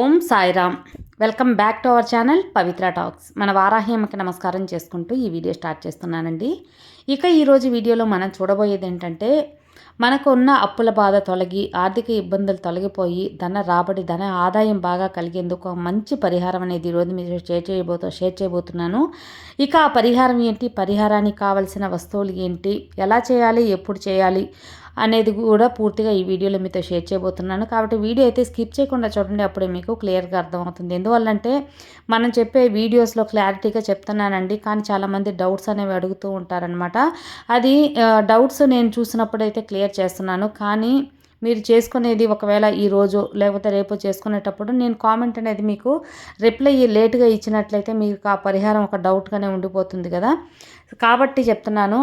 Om Sairam. Welcome back to our channel Pavitra talks. మన వారాహ్యమ్మకి నమస్కారం చేసుకుంటూ ఈ వీడియో స్టార్ట్ చేస్తున్నానండి. ఇక ఈరోజు వీడియోలో మనం చూడబోయేది ఏంటంటే మనకు ఉన్న అప్పుల బాధ తొలగి ఆర్థిక ఇబ్బందులు తొలగిపోయి ధన రాబడి ధన ఆదాయం బాగా కలిగేందుకు మంచి పరిహారం అనేది ఈరోజు మీరు షేర్ చేయబోతో షేర్ చేయబోతున్నాను. ఇక ఆ పరిహారం ఏంటి? పరిహారానికి కావలసిన వస్తువులు ఏంటి? ఎలా చేయాలి? ఎప్పుడు చేయాలి? అనేది కూడా పూర్తిగా ఈ వీడియోలో మీతో షేర్ చేయబోతున్నాను. కాబట్టి వీడియో అయితే స్కిప్ చేయకుండా చూడండి అప్పుడే మీకు క్లియర్గా అర్థమవుతుంది. ఎందువల్లంటే మనం చెప్పే వీడియోస్లో క్లారిటీగా చెప్తున్నానండి కానీ చాలామంది డౌట్స్ అనేవి అడుగుతూ ఉంటారనమాట అది డౌట్స్ నేను చూసినప్పుడైతే క్లియర్ చేస్తున్నాను కానీ మీరు చేసుకునేది ఒకవేళ ఈరోజు లేకపోతే రేపు చేసుకునేటప్పుడు నేను కామెంట్ అనేది మీకు రిప్లై లేట్గా ఇచ్చినట్లయితే మీకు ఆ పరిహారం ఒక డౌట్గానే ఉండిపోతుంది కదా. కాబట్టి చెప్తున్నాను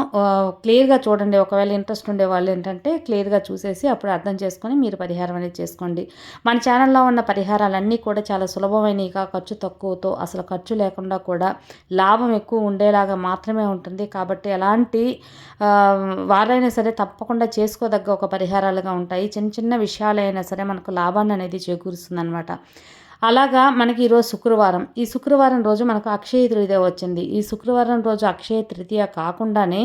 క్లియర్గా చూడండి. ఒకవేళ ఇంట్రెస్ట్ ఉండే వాళ్ళు ఏంటంటే క్లియర్గా చూసేసి అప్పుడు అర్థం చేసుకొని మీరు పరిహారం అనేది చేసుకోండి. మన ఛానల్లో ఉన్న పరిహారాలన్నీ కూడా చాలా సులభమైనవిగా ఖర్చు తక్కువతో అసలు ఖర్చు లేకుండా కూడా లాభం ఎక్కువ ఉండేలాగా మాత్రమే ఉంటుంది. కాబట్టి ఎలాంటి వారైనా సరే తప్పకుండా చేసుకోదగ్గ ఒక పరిహారాలుగా ఉంటాయి. చిన్న చిన్న విషయాలైనా సరే మనకు లాభాన్ని అనేది చేకూరుస్తుంది అనమాట అలాగా మనకి ఈరోజు శుక్రవారం. ఈ శుక్రవారం రోజు మనకు అక్షయ తృతీయ వచ్చింది. ఈ శుక్రవారం రోజు అక్షయ తృతీయ కాకుండానే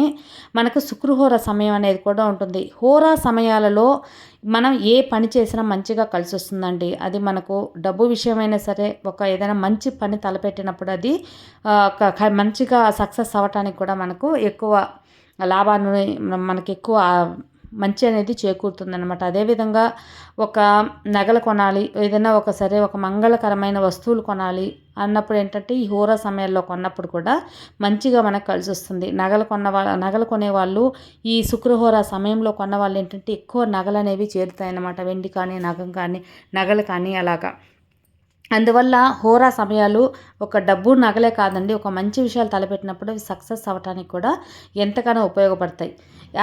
మనకు శుక్రహోర సమయం అనేది కూడా ఉంటుంది. హోరా సమయాలలో మనం ఏ పని చేసినా మంచిగా కలిసి వస్తుందండి అది మనకు డబ్బు విషయమైనా సరే ఒక ఏదైనా మంచి పని తలపెట్టినప్పుడు అది మంచిగా సక్సెస్ అవ్వటానికి కూడా మనకు ఎక్కువ లాభాన్ని మనకి ఎక్కువ మంచి అనేది చేకూరుతుందనమాట అదేవిధంగా ఒక నగలు కొనాలి ఏదైనా ఒక సరే ఒక మంగళకరమైన వస్తువులు కొనాలి అన్నప్పుడు ఏంటంటే ఈ హోరా సమయాల్లో కొన్నప్పుడు కూడా మంచిగా మనకు కలిసి వస్తుంది. నగలు కొన్న వాళ్ళ నగలు కొనేవాళ్ళు ఈ శుక్రహోర సమయంలో కొన్న వాళ్ళు ఏంటంటే ఎక్కువ నగలు అనేవి చేరుతాయి అన్నమాట వెండి కానీ నగం కానీ నగలు కానీ అలాగా. అందువల్ల హోరా సమయాలు ఒక డబ్బు నగలే కాదండి. ఒక మంచి విషయాలు తలపెట్టినప్పుడు అవి సక్సెస్ అవ్వటానికి కూడా ఎంతగానో ఉపయోగపడతాయి.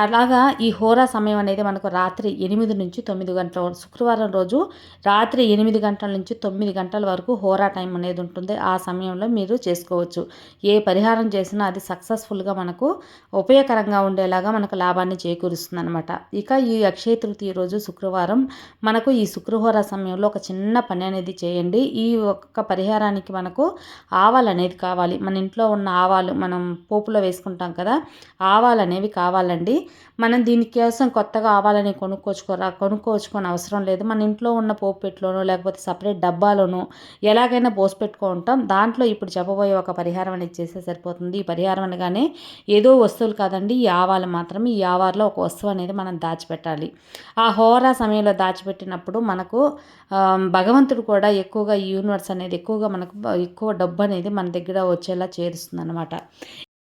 అలాగా ఈ హోరా సమయం అనేది మనకు రాత్రి ఎనిమిది నుంచి తొమ్మిది గంటల శుక్రవారం రోజు రాత్రి ఎనిమిది గంటల నుంచి తొమ్మిది గంటల వరకు హోరా టైం అనేది ఉంటుంది. ఆ సమయంలో మీరు చేసుకోవచ్చు. ఏ పరిహారం చేసినా అది సక్సెస్ఫుల్గా మనకు ఉపయోగకరంగా ఉండేలాగా మనకు లాభాన్ని చేకూరుస్తుంది అనమాట ఇక ఈ అక్షయ తృతీయ రోజు శుక్రవారం మనకు ఈ శుక్రహోరా సమయంలో ఒక చిన్న పని అనేది చేయండి. ఈ ఒక్క పరిహారానికి మనకు ఆవాలు అనేది కావాలి. మన ఇంట్లో ఉన్న ఆవాలు మనం పోపులో వేసుకుంటాం కదా ఆవాలు అనేవి కావాలండి. మనం దీనికోసం కొత్తగా ఆవాలని కొనుక్కోచుకోరా కొనుక్కోచుకొని అవసరం లేదు. మన ఇంట్లో ఉన్న పోపు పెట్టులోనో లేకపోతే సపరేట్ డబ్బాలోనో ఎలాగైనా పోసి పెట్టుకుంటాం. దాంట్లో ఇప్పుడు చెప్పబోయే ఒక పరిహారం అనేది చేస్తే సరిపోతుంది. ఈ పరిహారం అనగానే ఏదో వస్తువులు కాదండి. ఈ ఆవాలు మాత్రమే. ఈ ఆవార్లో ఒక వస్తువు అనేది మనం దాచిపెట్టాలి. ఆ హోరా సమయంలో దాచిపెట్టినప్పుడు మనకు భగవంతుడు కూడా ఎక్కువగా ఈ యూనివర్స్ అనేది ఎక్కువగా మనకు ఎక్కువ డబ్బు అనేది మన దగ్గర వచ్చేలా చేరుస్తుంది అనమాట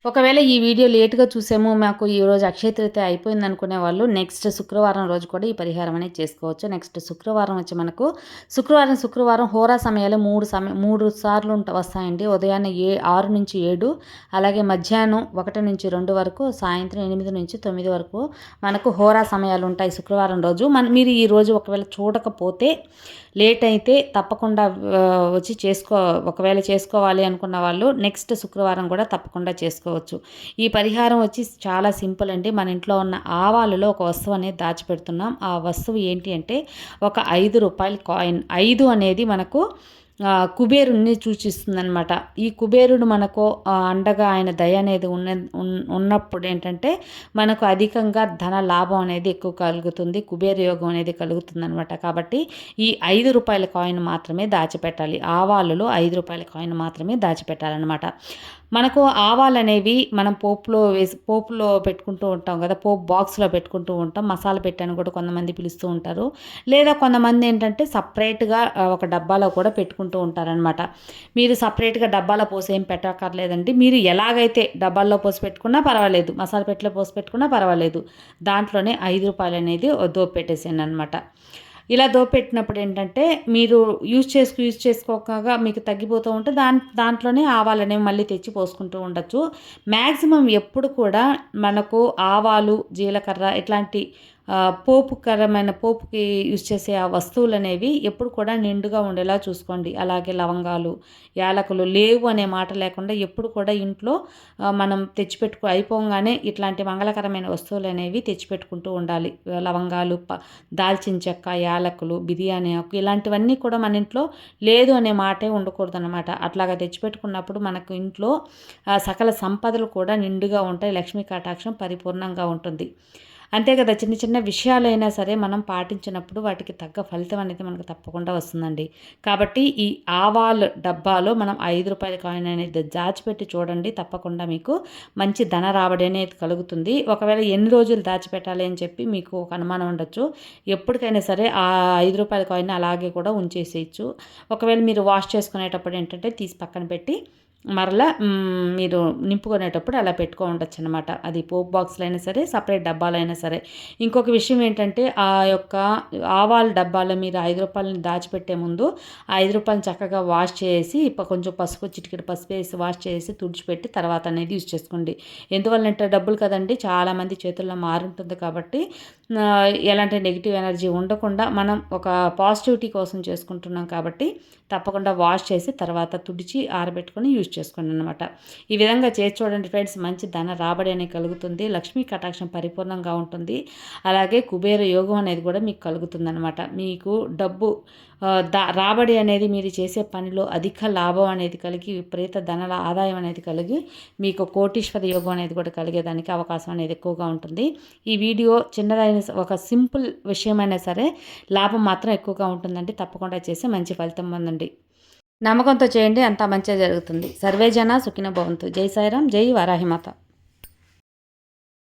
ఒకవేళ ఈ వీడియో లేట్గా చూసాము మాకు ఈరోజు అక్షయ తృతీయ అయిపోయింది అనుకునే వాళ్ళు నెక్స్ట్ శుక్రవారం రోజు కూడా ఈ పరిహారం అనేది చేసుకోవచ్చు. నెక్స్ట్ శుక్రవారం వచ్చి మనకు శుక్రవారం శుక్రవారం హోరా సమయాలు మూడు సమయం మూడు సార్లు వస్తాయండి. ఉదయాన్నే ఏ ఆరు నుంచి ఏడు అలాగే మధ్యాహ్నం ఒకటి నుంచి రెండు వరకు సాయంత్రం ఎనిమిది నుంచి తొమ్మిది వరకు మనకు హోరా సమయాలు ఉంటాయి శుక్రవారం రోజు. మన మీరు ఈ రోజు ఒకవేళ చూడకపోతే లేట్ అయితే తప్పకుండా వచ్చి చేసుకో ఒకవేళ చేసుకోవాలి అనుకున్న వాళ్ళు నెక్స్ట్ శుక్రవారం కూడా తప్పకుండా చేసుకోవచ్చు. ఈ పరిహారం వచ్చి చాలా సింపుల్ అండి. మన ఇంట్లో ఉన్న ఆవాలలో ఒక వస్తువు అనేది దాచిపెడుతున్నాం. ఆ వస్తువు ఏంటి అంటే ఒక ఐదు రూపాయల కాయిన్. ఐదు అనేది మనకు కుబేరుణ్ణి సూచిస్తుందనమాట ఈ కుబేరుడు మనకు అండగా ఆయన దయ అనేది ఉన్న ఉన్నప్పుడు ఏంటంటే మనకు అధికంగా ధన లాభం అనేది ఎక్కువ కలుగుతుంది. కుబేర యోగం అనేది కలుగుతుంది అనమాట కాబట్టి ఈ ఐదు రూపాయల కాయిన్ మాత్రమే దాచిపెట్టాలి. ఆవాలలో ఐదు రూపాయల కాయిన్ మాత్రమే దాచిపెట్టాలన్నమాట. మనకు ఆవాలు అనేవి మనం పోపులో వేసి పోపులో పెట్టుకుంటూ ఉంటాం కదా పోపు బాక్స్లో పెట్టుకుంటూ ఉంటాం. మసాలా పెట్టని కూడా కొంతమంది పిలుస్తూ ఉంటారు. లేదా కొంతమంది ఏంటంటే సపరేట్గా ఒక డబ్బాలో కూడా పెట్టుకుంటూ ఉంటారనమాట మీరు సపరేట్గా డబ్బాలో పోసి ఏం పెట్టక్కర్లేదండి. మీరు ఎలాగైతే డబ్బాల్లో పోసి పెట్టుకున్నా పర్వాలేదు. మసాలా పెట్టిలో పోసి పెట్టుకున్నా పర్వాలేదు. దాంట్లోనే ఐదు రూపాయలు అనేది దోపు పెట్టేసాను అనమాట ఇలా దోపెట్టినప్పుడు ఏంటంటే మీరు యూజ్ చేసుకు యూజ్ చేసుకోగా మీకు తగ్గిపోతూ ఉంటే దాని దాంట్లోనే ఆవాలు మళ్ళీ తెచ్చి పోసుకుంటూ ఉండొచ్చు. మ్యాక్సిమం ఎప్పుడు కూడా మనకు ఆవాలు జీలకర్ర ఇట్లాంటి పోపుకరమైన పోపుకి యూజ్ చేసే ఆ వస్తువులు అనేవి ఎప్పుడు కూడా నిండుగా ఉండేలా చూసుకోండి. అలాగే లవంగాలు యాలకులు లేవు అనే మాట లేకుండా ఎప్పుడు కూడా ఇంట్లో మనం తెచ్చిపెట్టుకు అయిపోగానే ఇట్లాంటి మంగళకరమైన వస్తువులు అనేవి తెచ్చిపెట్టుకుంటూ ఉండాలి. లవంగాలు ప దాల్చిన చెక్క యాలకులు బిర్యానీ ఆకు ఇలాంటివన్నీ కూడా మన ఇంట్లో లేదు అనే మాటే ఉండకూడదు అనమాట అట్లాగా తెచ్చిపెట్టుకున్నప్పుడు మనకు ఇంట్లో సకల సంపదలు కూడా నిండుగా ఉంటాయి. లక్ష్మీ కటాక్షం పరిపూర్ణంగా ఉంటుంది. అంతే కదా చిన్న చిన్న విషయాలైనా సరే మనం పాటించినప్పుడు వాటికి తగ్గ ఫలితం అనేది మనకు తప్పకుండా వస్తుందండి. కాబట్టి ఈ ఆవాల్ డబ్బాలో మనం ఐదు రూపాయల కాయిన్ అనేది దాచిపెట్టి చూడండి తప్పకుండా మీకు మంచి ధన రాబడి అనేది కలుగుతుంది. ఒకవేళ ఎన్ని రోజులు దాచిపెట్టాలి అని చెప్పి మీకు ఒక అనుమానం ఉండొచ్చు. ఎప్పటికైనా సరే ఆ ఐదు రూపాయల కాయిన్ అలాగే కూడా ఉంచేసేయచ్చు. ఒకవేళ మీరు వాష్ చేసుకునేటప్పుడు ఏంటంటే తీసి పక్కన పెట్టి మరలా మీరు నింపుకునేటప్పుడు అలా పెట్టుకో ఉండొచ్చు అనమాట అది పోపు బాక్స్లో అయినా సరే సపరేట్ డబ్బాలైనా సరే. ఇంకొక విషయం ఏంటంటే ఆ యొక్క ఆవాల డబ్బాలో మీరు ఐదు రూపాయలని దాచిపెట్టే ముందు ఆ ఐదు రూపాయలు చక్కగా వాష్ చేసి ఇప్ప కొంచెం పసుపు చిటికెడు పసుపు వేసి వాష్ చేసి తుడిచిపెట్టి తర్వాత అనేది యూజ్ చేసుకోండి. ఎందువల్లంటే డబ్బులు కదండి చాలామంది చేతుల్లో మారుంటుంది కాబట్టి ఎలాంటి నెగిటివ్ ఎనర్జీ ఉండకుండా మనం ఒక పాజిటివిటీ కోసం చేసుకుంటున్నాం కాబట్టి తప్పకుండా వాష్ చేసి తర్వాత తుడిచి ఆరబెట్టుకొని యూజ్ చేసుకోండి అనమాట ఈ విధంగా చేసి చూడండి ఫ్రెండ్స్ మంచి ధన రాబడి అనేది కలుగుతుంది లక్ష్మీ కటాక్షం పరిపూర్ణంగా ఉంటుంది. అలాగే కుబేర యోగం అనేది కూడా మీకు కలుగుతుందనమాట. మీకు డబ్బు దా రాబడి అనేది మీరు చేసే పనిలో అధిక లాభం అనేది కలిగి విపరీత ధనల ఆదాయం అనేది కలిగి మీకు కోటీశ్వర యోగం అనేది కూడా కలిగేదానికి అవకాశం అనేది ఎక్కువగా ఉంటుంది. ఈ వీడియో చిన్నదైన ఒక సింపుల్ విషయమైనా సరే లాభం మాత్రం ఎక్కువగా ఉంటుందండి. తప్పకుండా చేసి మంచి ఫలితం పొందండి. నమ్మకంతో చేయండి అంతా మంచిగా జరుగుతుంది. సర్వే జన సుఖిన భవంతు. జై సాయిరాం జై వారాహిమాత.